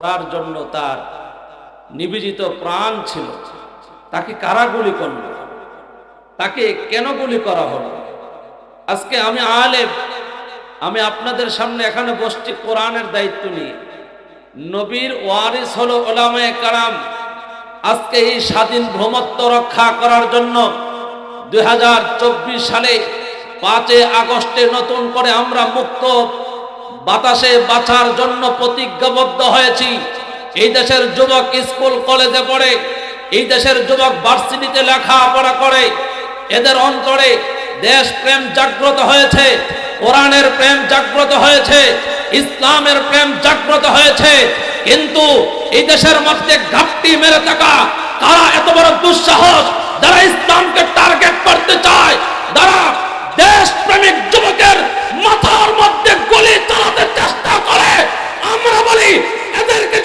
করার জন্য তার নিবেদিত প্রাণ ছিল। তাকে কারা গুলি করল? তাকে কেন গুলি করা হলো? আজকে আমি আলেম, আমি আপনাদের সামনে এখানে বসছি কোরআনের দায়িত্ব নিয়ে। নবীর ওয়ারিস হলো ওলামায়ে কারাম। আজকে এই স্বাধীন ভ্রমত্ব রক্ষা করার জন্য দু হাজার চব্বিশ সালে পাঁচে আগস্টে নতুন করে আমরা মুক্ত বাতাসে বাঁচার জন্য প্রতিজ্ঞাবদ্ধ হয়েছি। এই দেশের যুবক স্কুল, কলেজে পড়ে, এই দেশের যুবক ভার্সিটিতে লেখাপড়া করে, এদের অন্তরে দেশ প্রেম জাগ্রত হয়েছে, কোরআনের প্রেম জাগ্রত হয়েছে, ইসলামের প্রেম জাগ্রত হয়েছে। কিন্তু এই দেশের মধ্যে ঘাপটি মেরে থাকা তারা এত বড় দুঃসাহস? যারা ইসলামকে টার্গেট করতে চায় তারা দেশ প্রেমিক যুবকের মাথার মধ্যে গলি চালাতে চেষ্টা করে। আমরা বলি এদেরকে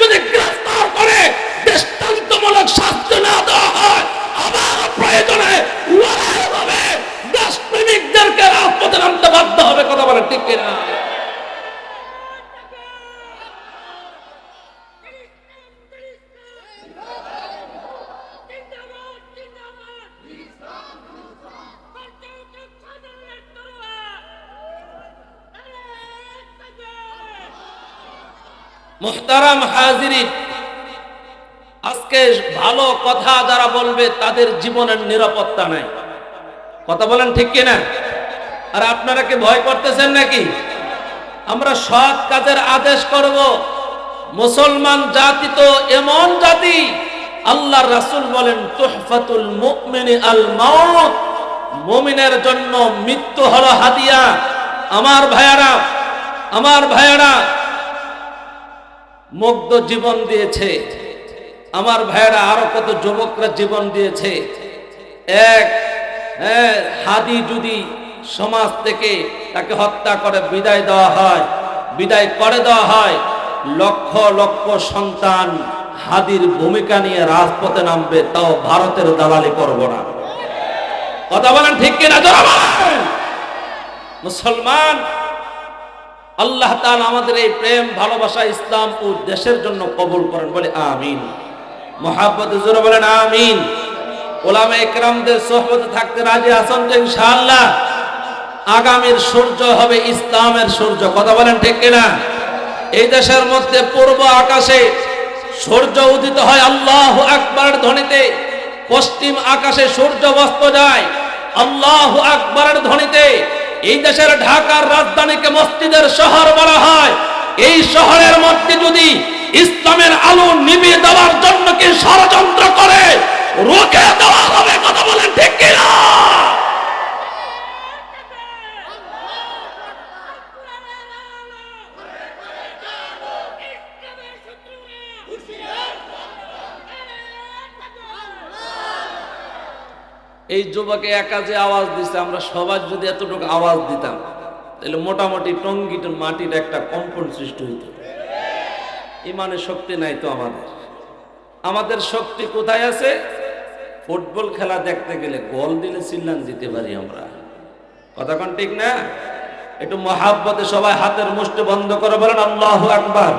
মুহতারাম হাজিরিন। আজকে ভালো কথা যারা বলবে, তাদের জীবনের নিরাপত্তা নাই। কথা বলেন ঠিক কিনা? আর আপনারা কি ভয় করতেছেন নাকি? আমরা সৎ কাজের আদেশ করব। মুসলমান জাতি তো এমন জাতি, আল্লাহ রাসূল বলেন, তুহফাতুল মুমিনি আল মাউত। মুমিনের জন্য মৃত্যু হলো হাদিয়া। আমার ভাইয়ারা আমার ভাইয়ারা মুগ্ধ জীবন দিয়েছে। আমার ভাইয়েরা আরও কত যুবকরা জীবন দিয়েছে। এক হ্যাঁ হাদি যদি সমাজ থেকে তাকে হত্যা করে, বিদায় দেওয়া হয়, বিদায় করে দেওয়া হয়, লক্ষ লক্ষ সন্তান হাদির ভূমিকা নিয়ে রাজপথে নামবে, তাও ভারতের দালালি করব না। কথা বলেন ঠিক কিনা? মুসলমান আল্লাহ তাআলা আমাদের এই প্রেম, ভালোবাসা, ইসলাম ও দেশের জন্য কবুল করেন বলে আমিন। মোহাব্বত জোরে বলেন আমিন। ওলামা একরামদের সোহবতে থাকতে রাজি আছেন তো ইনশাআল্লাহ আগামীর সূর্য হবে ইসলামের সূর্য। কথা বলেন ঠিক কিনা? এই দেশের মধ্যে পূর্ব আকাশে সূর্য উদিত হয় আল্লাহ আকবরের ধ্বনিতে, পশ্চিম আকাশে সূর্য অস্ত যায় আল্লাহ আকবরের ধ্বনিতে। এই দেশের ঢাকার রাজধানীকে মসজিদের শহর বলা হয়। এই শহরের মধ্যে যদি ইসলামের আলো নিভিয়ে দেওয়ার জন্য কি ষড়যন্ত্র করে, রোখে দেওয়া হবে, কথা বলেন ঠিক এই যুবকে একা যে আওয়াজ দিছে, আমরা সবার যদি এতটুকু আওয়াজ দিতাম, তাহলে মোটামুটি টঙ্গিট মাটির একটা কম্পন সৃষ্টি হইত। ইমানের শক্তি নাই তো আমাদের। আমাদের শক্তি কোথায় আছে? ফুটবল খেলা দেখতে গেলে গোল দিলে চিল্লান দিতে পারি আমরা। কথা কোন ঠিক না? একটু মহাব্বতে সবাই হাতের মুষ্টি বন্ধ করে বলেন, আল্লাহ আকবার।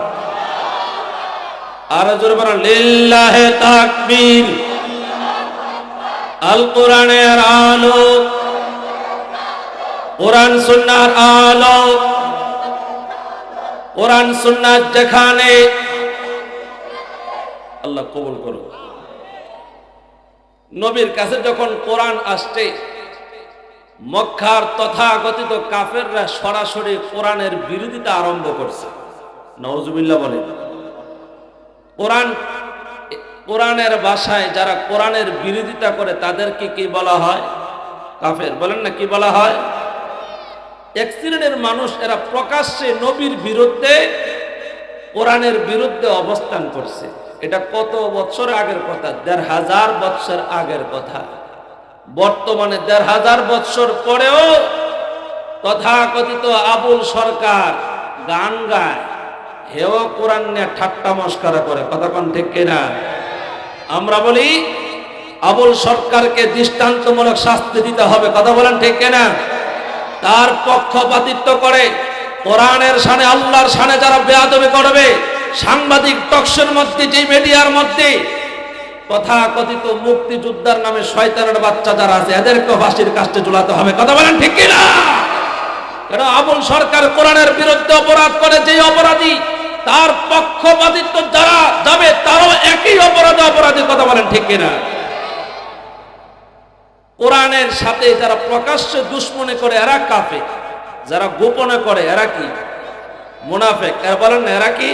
আর জোরে বলেন, লিল্লাহে তাকবীর। আল কোরআনের আলো। কোরআন সুন্নার আলো। কোরআন সুন্নার যেখানে, আল্লাহ কবুল করো নবীর কাছে যখন কোরআন আসছে, মক্কার তথাকথিত কাফেররা সরাসরি কোরআনের বিরোধিতা আরম্ভ করছে। নওজুবিল্লাহ বলে। কোরআন কোরআনের ভাষায় যারা কোরআনের বিরোধিতা করে তাদেরকে কি বলা হয়? কাফের। বলেন না কি বলা হয়? এক শ্রেণির মানুষ এরা প্রকাশ্যে নবীর বিরুদ্ধে কোরআনের বিরুদ্ধে অবস্থান করছে। এটা কত বছর আগের কথা? দেড় হাজার বৎসর আগের কথা। বর্তমানে দেড় হাজার বৎসর পরেও তথাকথিত আবুল সরকার গান গায়, হেও কোরআন নিয়ে ঠাট্টা মস্কারা করে। কথা কোন ঠিক কিনা? আমরা বলি, আবুল সরকারকে দৃষ্টান্তমূলক শাস্তি দিতে হবে। কথা বলেন ঠিক কিনা? তার পক্ষপাতিত্ব করে কোরআনের সানে আল্লাহর সানে যারা বেয়াদবি করবে, সাংবাদিক টকশোর মধ্যে, যে মিডিয়ার মধ্যে তথা কথিত মুক্তিযোদ্ধার নামে শয়তানের বাচ্চা যারা আছে, এদেরকে ফাঁসির কাস্টে ঝুলাতে হবে। কথা বলেন ঠিক কিনা? কেন আবুল সরকার কোরআনের বিরুদ্ধে অপরাধ করে যে অপরাধী তার পক্ষপাতিত্ব যারা যাবে, তারও একই অপরাধে অপরাধী কথা বলেন, ঠিক কিনা? কোরআনের সাথে যারা প্রকাশ্যে দুশ্মনে করে, এরা কাফে যারা গোপনে করে, এরা কি? মুনাফেক। এরা বলেন না, এরা কি?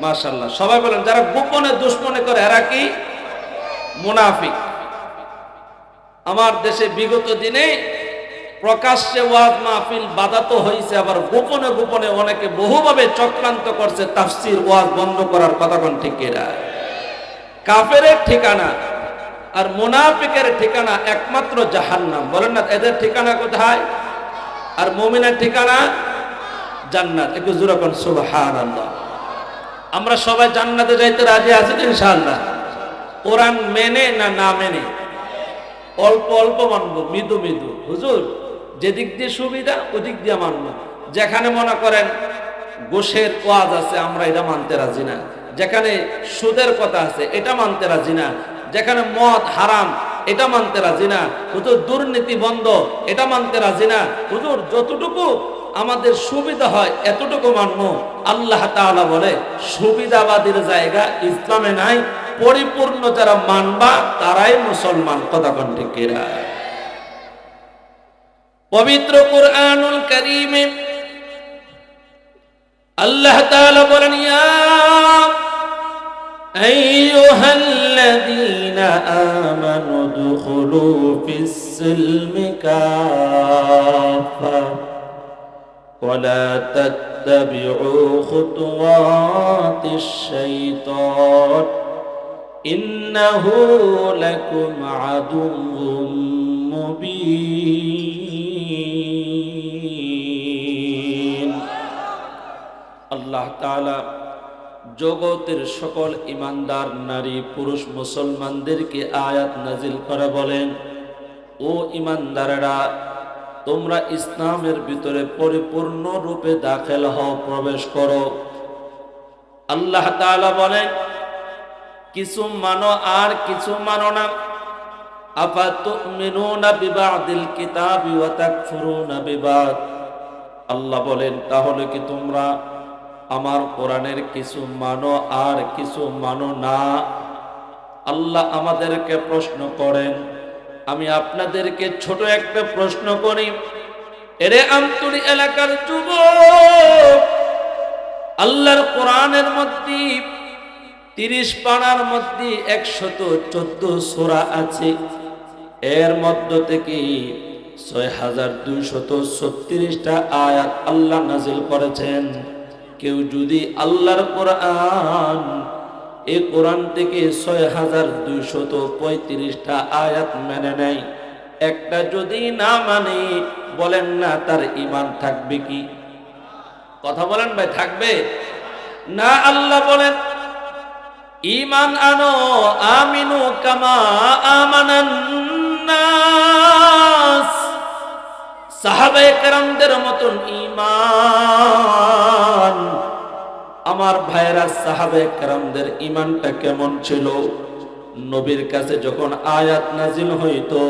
মাশাল্লাহ সবাই বলেন, যারা গোপনে দুশ্মনে করে, এরা কি? মুনাফিক। আমার দেশে বিগত দিনে প্রকাশ্যে ওয়াজ মাহফিল, বাধা তো হয়েছে আবার গোপনে গোপনে অনেকে বহুভাবে চক্রান্ত করছে তাফসির ওয়াজ বন্ধ করার কথা কোন ঠিক এরা কাফেরের ঠিকানা আর মুনাফিকের ঠিকানা একমাত্র জাহান্নাম। বলেন না, এদের ঠিকানা কোথায়? আর মুমিনের ঠিকানা জান্নাত। একটু জোরে কোন সুবহানাল্লাহ। আমরা সবাই জান্নাতে যাইতে রাজি আছি ইনশাআল্লাহ? কোরআন মেনে না না মেনে? অল্প অল্প মানবো, মৃদু মৃদু। হুজুর যেদিক দিয়ে সুবিধা ওদিক দিয়ে মানবো যেখানে মনে করেন গোশের ওয়াজ আছে, আমরা এটা মানতে রাজি না। যেখানে সুদের কথা আছে, এটা মানতে রাজি না। যেখানে মদ হারাম, এটা মানতে রাজি না। হুজুর, দুর্নীতি বন্ধ, এটা মানতে রাজি না। হুজুর, যতটুকু আমাদের সুবিধা হয়, এতটুকু মানব আল্লাহ তাআলা বলে, সুবিধাবাদীর জায়গা ইসলামে নাই, পরিপূর্ণ যারা মানবা, তারাই মুসলমান। কথা কণ্ঠিকেরা পবিত্র কোরআনুল করিমে আল্লাহ তাআলা বলেন, ইয়া আইয়ুহাল্লাযীনা আমানু দুখুলু ফিস সিলমি কাফা ওয়ালা তাত্তাবিউ খুতুওয়াতিশ শাইতান, ইন্নাহু লাকুম আদুউম মুবিন। আল্লাহ তাআলা জগতের সকল ইমানদার নারী, পুরুষ, মুসলমানদেরকে আয়াত নাজিল করে বলেন, ও ইমানদারেরা, তোমরা ইসলামের ভিতরে পরিপূর্ণ রূপে দাখিল হও, প্রবেশ করো। আল্লাহ তাআলা বলেন, কিছু মানো আর কিছু মানো না। আল্লাহ বলেন, তাহলে কি তোমরা আমার কোরআনের কিছু মানো আর কিছু মানো না। আল্লাহ আমাদেরকে প্রশ্ন করেন, আমি আপনাদেরকে ছোট একটা প্রশ্ন করি। এরে আমতুলি এলাকার যুবক, আল্লাহর কোরআনের মধ্যে তিরিশ পাড়ার মধ্যে একশত চোদ্দ সোরা আছে। এর মধ্য থেকে ছয় হাজার দুইশত ছত্রিশটা আয়াত আল্লাহ নাজিল করেছেন। কেউ যদি আল্লাহর কোরআন এই কোরআন থেকে ছয় হাজার দুইশত পঁয়ত্রিশটা আয়াত মেনে নেয়। একটা যদি না মানে বলেন না তার ইমান থাকবে কি? কথা বলেন ভাই, থাকবে? না, আল্লাহ বলেন ইমান আনো, আমিনু কামা আমানান নাস। সাহাবায়ে কেরামদের মতন ঈমান আমার ভাইরা সাহাবে কেরামদের ইমানটা কেমন ছিল? নবীর কাছে যখন আয়াত নাজিল হইতো,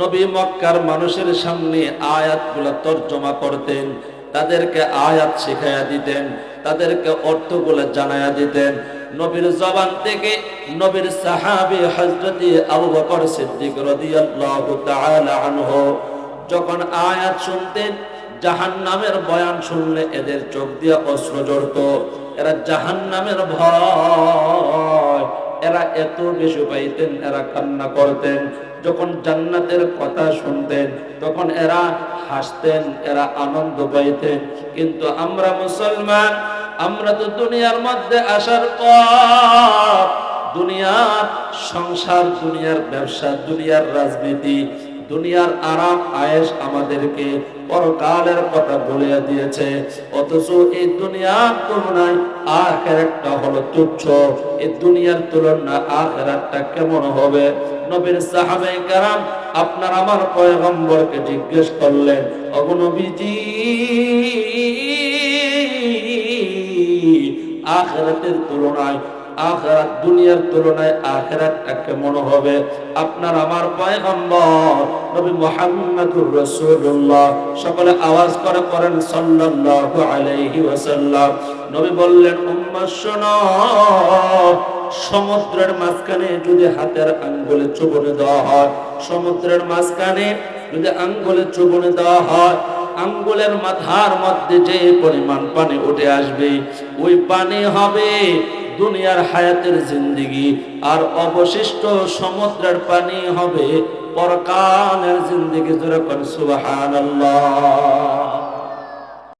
নবী মক্কার মানুষের সামনে আয়াতগুলো তর্জমা করতেন, তাদেরকে আয়াত শিখাইয়া দিতেন, তাদেরকে অর্থগুলো জানাইয়া দিতেন। নবীর জবান থেকে নবীর সাহাবী হযরতি আবু বকর সিদ্দিক রাদিয়াল্লাহু তাআলা আনহু যখন আয়াত শুনতেন জাহান নামের বয়ান শুনলে এদের চোখ দিয়ে অস্ত্র জড়ত এরা জাহান নামের ভয়। এরা এত বেশি পাইতেন, এরা কান্না করতেন। যখন জান্নাতের কথা শুনতেন, তখন এরা হাসতেন, এরা আনন্দ পাইতেন। কিন্তু আমরা মুসলমান, আমরা তো দুনিয়ার মধ্যে আসার পর দুনিয়ার সংসার, দুনিয়ার ব্যবসা, দুনিয়ার রাজনীতি দুনিয়ার আরাম আয়েস আমাদেরকে পরকালের কথা বলিয়া দিয়েছে। অথচ এই দুনিয়ার তুলনায় আখেরাতটা হলো তুচ্ছ। এই দুনিয়ার তুলনায় আখেরাতটা কেমন হবে? নবীর সাহাবে কারাম আপনার আমার পয়গম্বরকে জিজ্ঞেস করলেন অগনবীজি আখেরাতের তুলনায় আখেরাত দুনিয়ার তুলনায় আখেরাতটা কেমন হবে আপনার আমার পয়গম্বর, নবী মুহাম্মদুর রাসূলুল্লাহ। সকলে আওয়াজ করে পড়েন সাল্লাল্লাহু আলাইহি ওয়াসাল্লাম। নবী বললেন উম্মাহ শোনো, সমুদ্রের মাঝখানে যদি হাতের আঙ্গুলে চুবনে দেওয়া হয়, সমুদ্রের মাঝখানে যদি আঙ্গুলে চুবনে দেওয়া হয়, আঙ্গুলের মাথার মধ্যে যে পরিমাণ পানি উঠে আসবে, ওই পানি হবে দুনিয়ার হায়াতের জিন্দিগি আর অবশিষ্ট সমুদ্রের পানি হবে পরকালের জিন্দিগি। যেরকম সুবহানাল্লাহ।